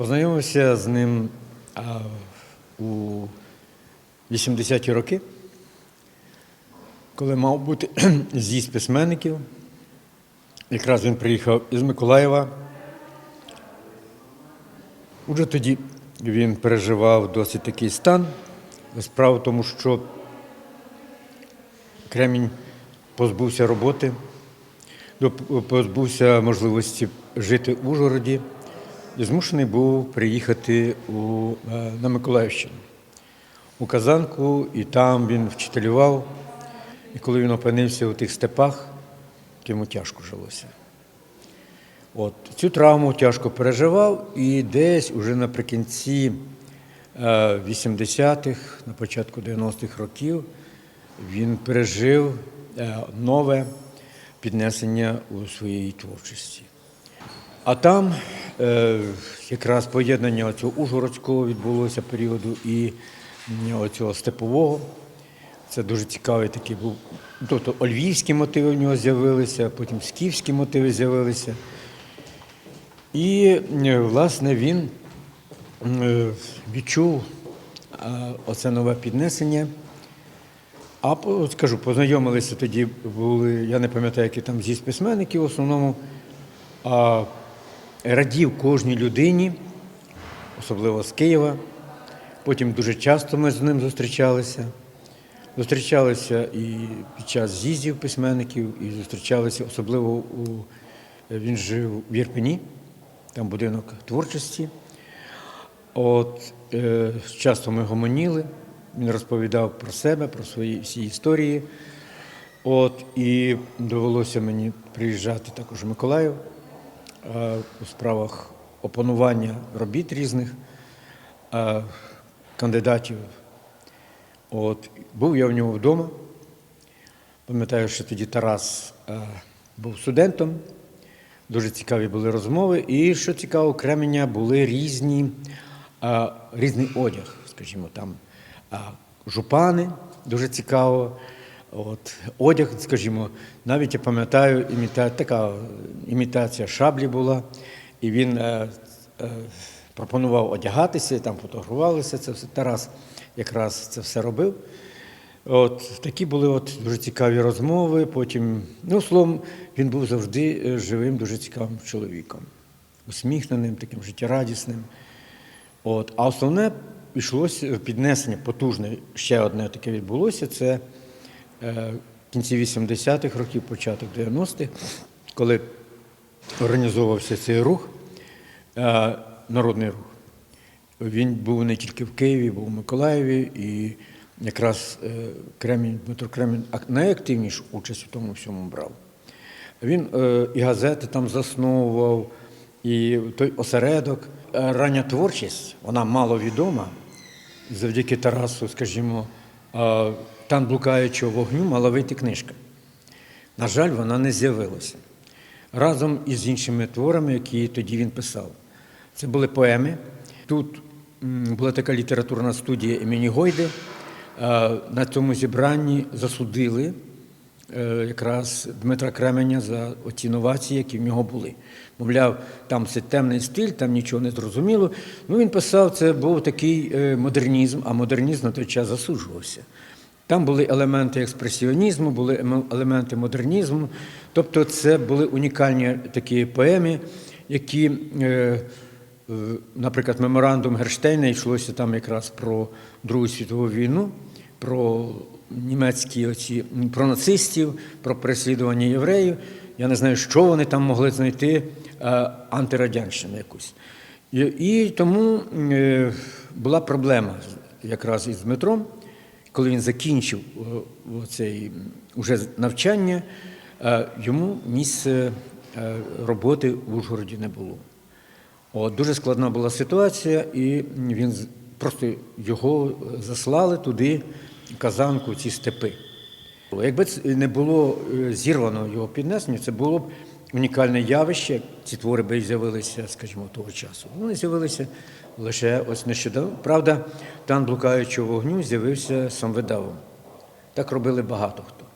Познайомився з ним а, у 80-ті роки, коли мав бути з'їзд письменників. Якраз він приїхав із Миколаєва. Уже тоді він переживав досить такий стан. Справа в тому, що Кремінь позбувся роботи, позбувся можливості жити в Ужгороді змушений був приїхати у, е, на Миколаївщину, у Казанку, і там він вчителював. І коли він опинився у тих степах, то йому тяжко жилося. От, цю травму тяжко переживав, і десь уже наприкінці е, 80-х, на початку 90-х років, він пережив е, нове піднесення у своїй творчості. А там е, якраз поєднання цього Ужгородського відбулося періоду і цього степового. Це дуже цікавий такий був. Тобто львівські мотиви в нього з'явилися, потім скіфські мотиви з'явилися. І, власне, він е, відчув оце нове піднесення. А скажу, познайомилися тоді були, я не пам'ятаю, які там з'їзд письменників в основному. А радів кожній людині, особливо з Києва. Потім дуже часто ми з ним зустрічалися. Зустрічалися і під час з'їздів письменників, і зустрічалися особливо у він жив в Єрпені, там будинок творчості. От е, часто ми гомоніли, він розповідав про себе, про свої всі історії. От, і довелося мені приїжджати також в Миколаїв у справах опанування робіт різних е, кандидатів. От, був я в нього вдома. Пам'ятаю, що тоді Тарас е, був студентом, дуже цікаві були розмови. І що цікаво, у були різні, е, різний одяг, скажімо, там е, жупани, дуже цікаво. От, одяг, скажімо, навіть я пам'ятаю, іміта, така імітація шаблі була, і він е, е, пропонував одягатися, там фотографувалися. Це все Тарас якраз це все робив. От такі були от дуже цікаві розмови. Потім, ну, словом, він був завжди е, живим, дуже цікавим чоловіком, усміхненим, таким життєрадісним. От, а основне йшлося піднесення потужне, ще одне таке відбулося. Це е, в кінці 80-х років, початок 90-х, коли організовувався цей рух, е, народний рух. Він був не тільки в Києві, був у Миколаєві, і якраз е, Кремінь, Дмитро Кремінь ак- найактивнішу участь у тому всьому брав. Він е, і газети там засновував, і той осередок. Е, Рання творчість, вона мало відома. Завдяки Тарасу, скажімо, е, там блукаючого вогню мала вийти книжка. На жаль, вона не з'явилася. Разом із іншими творами, які тоді він писав. Це були поеми. Тут була така літературна студія імені Гойди. На цьому зібранні засудили якраз Дмитра Кременя за оці новації, які в нього були. Мовляв, там все темний стиль, там нічого не зрозуміло. Ну, він писав, це був такий е, модернізм, а модернізм на той час засуджувався. Там були елементи експресіонізму, були елементи модернізму. Тобто це були унікальні такі поеми, які, е, е, наприклад, меморандум Герштейна йшлося там якраз про Другу світову війну, про німецькі оці, про нацистів, про переслідування євреїв. Я не знаю, що вони там могли знайти е, антирадянщину якусь. І, і тому е, була проблема якраз із Дмитром, коли він закінчив е, цей уже навчання, йому місце роботи в Ужгороді не було. От, дуже складна була ситуація, і він просто його заслали туди, Казанку, ці степи. Якби не було е, зірвано його піднесення, це було б унікальне явище. Ці твори би з'явилися, скажімо, того часу. Вони з'явилися лише ось нещодавно. Правда, тан блукаючого вогню з'явився самвидавом. Так робили багато хто.